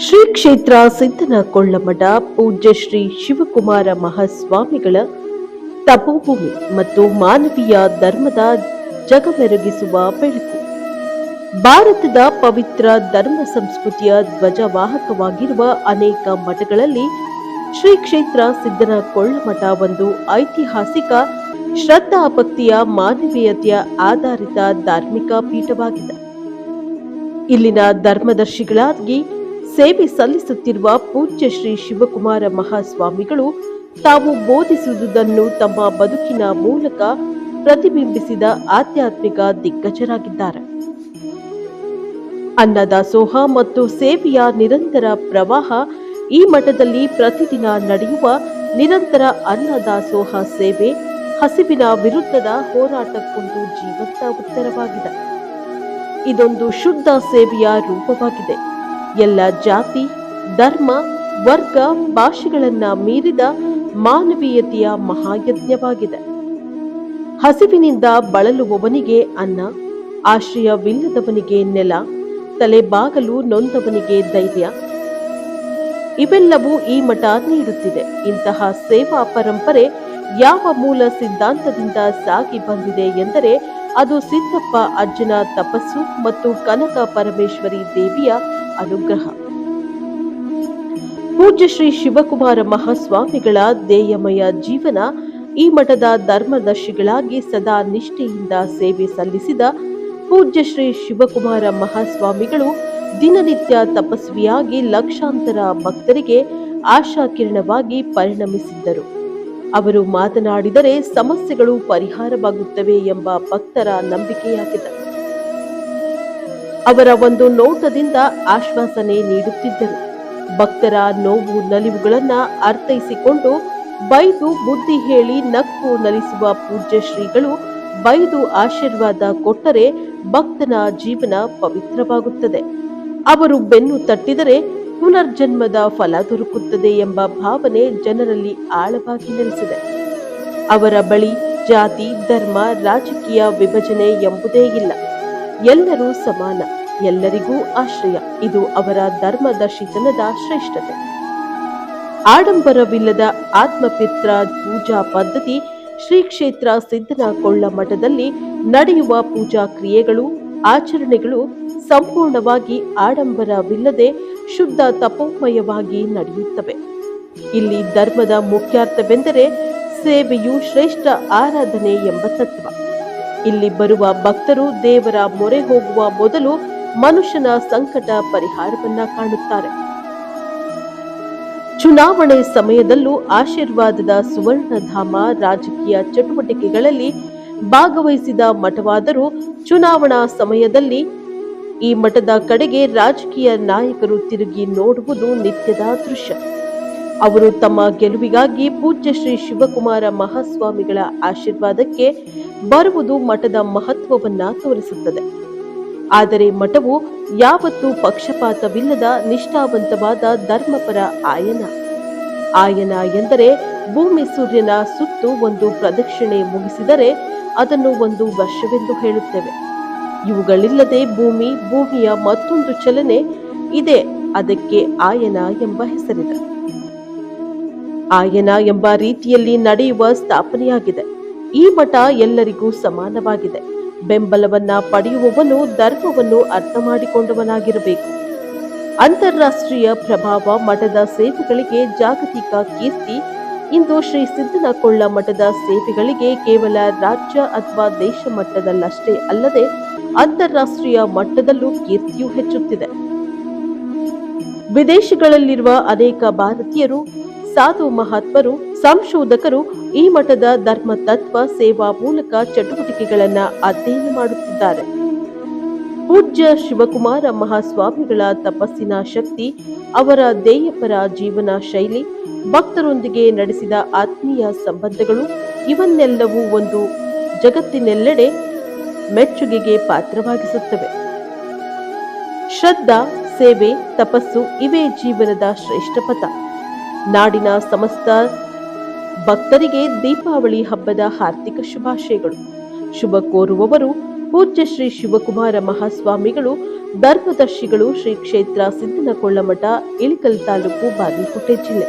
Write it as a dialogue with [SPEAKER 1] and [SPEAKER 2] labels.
[SPEAKER 1] ಕ್ಷೇತ್ರ ಸಿದ್ದನ ಕೊಳ್ಳಮಠ ಪೂಜ್ಯ ಶ್ರೀ ಶಿವಕುಮಾರ ಮಹಾಸ್ವಾಮಿಗಳ ತಪೋಭೂಮಿ ಮತ್ತು ಮಾನವೀಯ ಧರ್ಮದ ಜಗಮೆರಗಿಸುವ ಬೆಳಕು. ಭಾರತದ ಪವಿತ್ರ ಧರ್ಮ ಸಂಸ್ಕೃತಿಯ ಧ್ವಜವಾಹಕವಾಗಿರುವ ಅನೇಕ ಮಠಗಳಲ್ಲಿ ಶ್ರೀ ಕ್ಷೇತ್ರ ಸಿದ್ದನ ಕೊಳ್ಳಮಠ ಒಂದು ಐತಿಹಾಸಿಕ ಶ್ರದ್ಧಾ ಭಕ್ತಿಯ ಮಾನವೀಯತೆಯ ಆಧಾರಿತ ಧಾರ್ಮಿಕ ಪೀಠವಾಗಿದೆ. ಇಲ್ಲಿನ ಧರ್ಮದರ್ಶಿಗಳಾಗಿ ಸೇವೆ ಸಲ್ಲಿಸುತ್ತಿರುವ ಪೂಜ್ಯ ಶ್ರೀ ಶಿವಕುಮಾರ ಮಹಾಸ್ವಾಮಿಗಳು ತಾವು ಬೋಧಿಸುವುದನ್ನು ತಮ್ಮ ಬದುಕಿನ ಮೂಲಕ ಪ್ರತಿಬಿಂಬಿಸಿದ ಆಧ್ಯಾತ್ಮಿಕ ದಿಗ್ಗಜರಾಗಿದ್ದಾರೆ. ಅನ್ನದಾಸೋಹ ಮತ್ತು ಸೇವೆಯ ನಿರಂತರ ಪ್ರವಾಹ ಈ ಮಠದಲ್ಲಿ ಪ್ರತಿದಿನ ನಡೆಯುವ ನಿರಂತರ ಅನ್ನದಾಸೋಹ ಸೇವೆ ಹಸಿವಿನ ವಿರುದ್ಧದ ಹೋರಾಟಕ್ಕೊಂದು ಜೀವಂತ ಉತ್ತರವಾಗಿದೆ. ಇದೊಂದು ಶುದ್ಧ ಸೇವೆಯ ರೂಪವಾಗಿದೆ. ಎಲ್ಲ ಜಾತಿ, ಧರ್ಮ, ವರ್ಗ, ಭಾಷೆಗಳನ್ನ ಮೀರಿದ ಮಾನವೀಯತೆಯ ಮಹಾಯಜ್ಞವಾಗಿದೆ. ಹಸಿವಿನಿಂದ ಬಳಲುವವನಿಗೆ ಅನ್ನ, ಆಶ್ರಯವಿಲ್ಲದವನಿಗೆ ನೆಲ, ತಲೆಬಾಗಲು ನೊಂದವನಿಗೆ ಧೈರ್ಯ ಇವೆಲ್ಲವೂ ಈ ಮಠ ನೀಡುತ್ತಿದೆ. ಇಂತಹ ಸೇವಾ ಪರಂಪರೆ ಯಾವ ಮೂಲ ಸಿದ್ಧಾಂತದಿಂದ ಸಾಗಿ ಬಂದಿದೆ ಎಂದರೆ ಅದು ಸಿದ್ದಪ್ಪ ಅಜ್ಜನ ತಪಸ್ಸು ಮತ್ತು ಕನಕ ಪರಮೇಶ್ವರಿ ದೇವಿಯ ಅನುಗ್ರಹ. ಪೂಜ್ಯ ಶ್ರೀ ಶಿವಕುಮಾರ ಮಹಾಸ್ವಾಮಿಗಳ ದೇಯಮಯ ಜೀವನ ಈ ಮಠದ ಧರ್ಮದರ್ಶಿಗಳಾಗಿ ಸದಾ ನಿಷ್ಠೆಯಿಂದ ಸೇವೆ ಸಲ್ಲಿಸಿದ ಪೂಜ್ಯ ಶ್ರೀ ಶಿವಕುಮಾರ ಮಹಾಸ್ವಾಮಿಗಳು ದಿನನಿತ್ಯ ತಪಸ್ವಿಯಾಗಿ ಲಕ್ಷಾಂತರ ಭಕ್ತರಿಗೆ ಆಶಾಕಿರಣವಾಗಿ ಪರಿಣಮಿಸಿದ್ದರು. ಅವರು ಮಾತನಾಡಿದರೆ ಸಮಸ್ಯೆಗಳು ಪರಿಹಾರವಾಗುತ್ತವೆ ಎಂಬ ಭಕ್ತರ ನಂಬಿಕೆಯಾಗಿದೆ. ಅವರ ಒಂದು ನೋಟದಿಂದ ಆಶ್ವಾಸನೆ ನೀಡುತ್ತಿದ್ದರು. ಭಕ್ತರ ನೋವು ನಲಿವುಗಳನ್ನ ಅರ್ಥೈಸಿಕೊಂಡು ಬೈದು ಬುದ್ಧಿ ಹೇಳಿ ನಕ್ಕು ನಲಿಸುವ ಪೂಜ್ಯ ಶ್ರೀಗಳು ಬೈದು ಆಶೀರ್ವಾದ ಕೊಟ್ಟರೆ ಭಕ್ತನ ಜೀವನ ಪವಿತ್ರವಾಗುತ್ತದೆ. ಅವರು ಬೆನ್ನು ತಟ್ಟಿದರೆ ಪುನರ್ಜನ್ಮದ ಫಲ ದೊರಕುತ್ತದೆ ಎಂಬ ಭಾವನೆ ಜನರಲ್ಲಿ ಆಳವಾಗಿ ನೆಲೆಸಿದೆ. ಅವರ ಬಳಿ ಜಾತಿ, ಧರ್ಮ, ರಾಜಕೀಯ ವಿಭಜನೆ ಎಂಬುದೇ ಇಲ್ಲ. ಎಲ್ಲರೂ ಸಮಾನ. ಎಲ್ಲರಿಗೂ ಆಶ್ರಯ. ಇದು ಅವರ ಧರ್ಮದರ್ಶಿತನದ ಶ್ರೇಷ್ಠತೆ. ಆಡಂಬರವಿಲ್ಲದ ಆತ್ಮಪಿತ್ರ ಪೂಜಾ ಪದ್ಧತಿ ಶ್ರೀ ಕ್ಷೇತ್ರ ಸಿದ್ದನಕೊಳ್ಳ ಮಠದಲ್ಲಿ ನಡೆಯುವ ಪೂಜಾ ಕ್ರಿಯೆಗಳು, ಆಚರಣೆಗಳು ಸಂಪೂರ್ಣವಾಗಿ ಆಡಂಬರವಿಲ್ಲದೆ ಶುದ್ಧ ತಪೋಮಯವಾಗಿ ನಡೆಯುತ್ತವೆ. ಇಲ್ಲಿ ಧರ್ಮದ ಮುಖ್ಯಾರ್ಥವೆಂದರೆ ಸೇವೆಯು ಶ್ರೇಷ್ಠ ಆರಾಧನೆ ಎಂಬ ತತ್ವ. ಇಲ್ಲಿ ಬರುವ ಭಕ್ತರು ದೇವರ ಮೊರೆ ಹೋಗುವ ಮೊದಲು ಮನುಷ್ಯನ ಸಂಕಟ ಪರಿಹಾರವನ್ನ ಕಾಣುತ್ತಾರೆ. ಚುನಾವಣೆ ಸಮಯದಲ್ಲೂ ಆಶೀರ್ವಾದದ ಸುವರ್ಣಧಾಮ ರಾಜಕೀಯ ಚಟುವಟಿಕೆಗಳಲ್ಲಿ ಭಾಗವಹಿಸಿದ ಮಠವಾದರೂ ಚುನಾವಣಾ ಸಮಯದಲ್ಲಿ ಈ ಮಠದ ಕಡೆಗೆ ರಾಜಕೀಯ ನಾಯಕರು ತಿರುಗಿ ನೋಡುವುದು ನಿತ್ಯದ ದೃಶ್ಯ. ಅವರು ತಮ್ಮ ಗೆಲುವಿಗಾಗಿ ಪೂಜ್ಯ ಶ್ರೀ ಶಿವಕುಮಾರ ಮಹಾಸ್ವಾಮಿಗಳ ಆಶೀರ್ವಾದಕ್ಕೆ ಬರುವುದು ಮಠದ ಮಹತ್ವವನ್ನ ತೋರಿಸುತ್ತದೆ. ಆದರೆ ಮಠವು ಯಾವತ್ತೂ ಪಕ್ಷಪಾತವಿಲ್ಲದ ನಿಷ್ಠಾವಂತವಾದ ಧರ್ಮಪರ ಆಯನ. ಆಯನ ಎಂದರೆ ಭೂಮಿ ಸೂರ್ಯನ ಸುತ್ತು ಒಂದು ಪ್ರದಕ್ಷಿಣೆ ಮುಗಿಸಿದರೆ ಅದನ್ನು ಒಂದು ವರ್ಷವೆಂದು ಹೇಳುತ್ತೇವೆ. ಇವುಗಳಿಲ್ಲದೆ ಭೂಮಿ, ಭೂಮಿಯ ಮತ್ತೊಂದು ಚಲನೆ ಇದೆ, ಅದಕ್ಕೆ ಆಯನ ಎಂಬ ಹೆಸರಿದೆ. ಆಯನ ಎಂಬ ರೀತಿಯಲ್ಲಿ ನಡೆಯುವ ಸ್ಥಾಪನೆಯಾಗಿದೆ. ಈ ಮಠ ಎಲ್ಲರಿಗೂ ಸಮಾನವಾಗಿದೆ. ಬೆಂಬಲವನ್ನ ಪಡೆಯುವವನು ಧರ್ಮವನ್ನು ಅರ್ಥ ಮಾಡಿಕೊಂಡವನಾಗಿರಬೇಕು. ಅಂತಾರಾಷ್ಟ್ರೀಯ ಪ್ರಭಾವ ಮಠದ ಸೇವೆಗಳಿಗೆ ಜಾಗತಿಕ ಕೀರ್ತಿ. ಇಂದು ಶ್ರೀ ಸಿದ್ದನಕೊಳ್ಳ ಮಠದ ಸೇವೆಗಳಿಗೆ ಕೇವಲ ರಾಜ್ಯ ಅಥವಾ ದೇಶ ಮಟ್ಟದಲ್ಲಷ್ಟೇ ಅಲ್ಲದೆ ಅಂತಾರಾಷ್ಟ್ರೀಯ ಮಟ್ಟದಲ್ಲೂ ಕೀರ್ತಿಯು ಹೆಚ್ಚುತ್ತಿದೆ. ವಿದೇಶಗಳಲ್ಲಿರುವ ಅನೇಕ ಭಾರತೀಯರು, ಸಾಧು ಮಹಾತ್ಮರು ಸಂಶೋಧಕರು ಈ ಮಠದ ಧರ್ಮ ತತ್ವ ಸೇವಾ ಮೂಲಕ ಚಟುವಟಿಕೆಗಳನ್ನ ಅಧ್ಯಯನ ಮಾಡುತ್ತಿದ್ದಾರೆ. ಪೂಜ್ಯ ಶಿವಕುಮಾರ ಮಹಾಸ್ವಾಮಿಗಳ ತಪಸ್ಸಿನ ಶಕ್ತಿ, ಅವರ ದೇಯಪರ ಜೀವನ ಶೈಲಿ, ಭಕ್ತರೊಂದಿಗೆ ನಡೆಸಿದ ಆತ್ಮೀಯ ಸಂಬಂಧಗಳು, ಇವನ್ನೆಲ್ಲವೂ ಒಂದು ಜಗತ್ತಿನೆಲ್ಲೆಡೆ ಮೆಚ್ಚುಗೆಗೆ ಪಾತ್ರವಾಗಿಸುತ್ತವೆ. ಶ್ರದ್ಧಾ, ಸೇವೆ, ತಪಸ್ಸು ಇವೇ ಜೀವನದ ಶ್ರೇಷ್ಠ ಪಥ. ನಾಡಿನ ಸಮಸ್ತ ಭಕ್ತರಿಗೆ ದೀಪಾವಳಿ ಹಬ್ಬದ ಹಾರ್ದಿಕ ಶುಭಾಶಯಗಳು. ಶುಭ ಕೋರುವವರು ಪೂಜ್ಯ ಶ್ರೀ ಶಿವಕುಮಾರ ಮಹಾಸ್ವಾಮಿಗಳು, ಧರ್ಮದರ್ಶಿಗಳು ಶ್ರೀ ಕ್ಷೇತ್ರ ಸಿದ್ದನಕೊಳ್ಳಮಠ ಇಳಿಕಲ್ ತಾಲೂಕು ಬಾಗಲಕೋಟೆ ಜಿಲ್ಲೆ.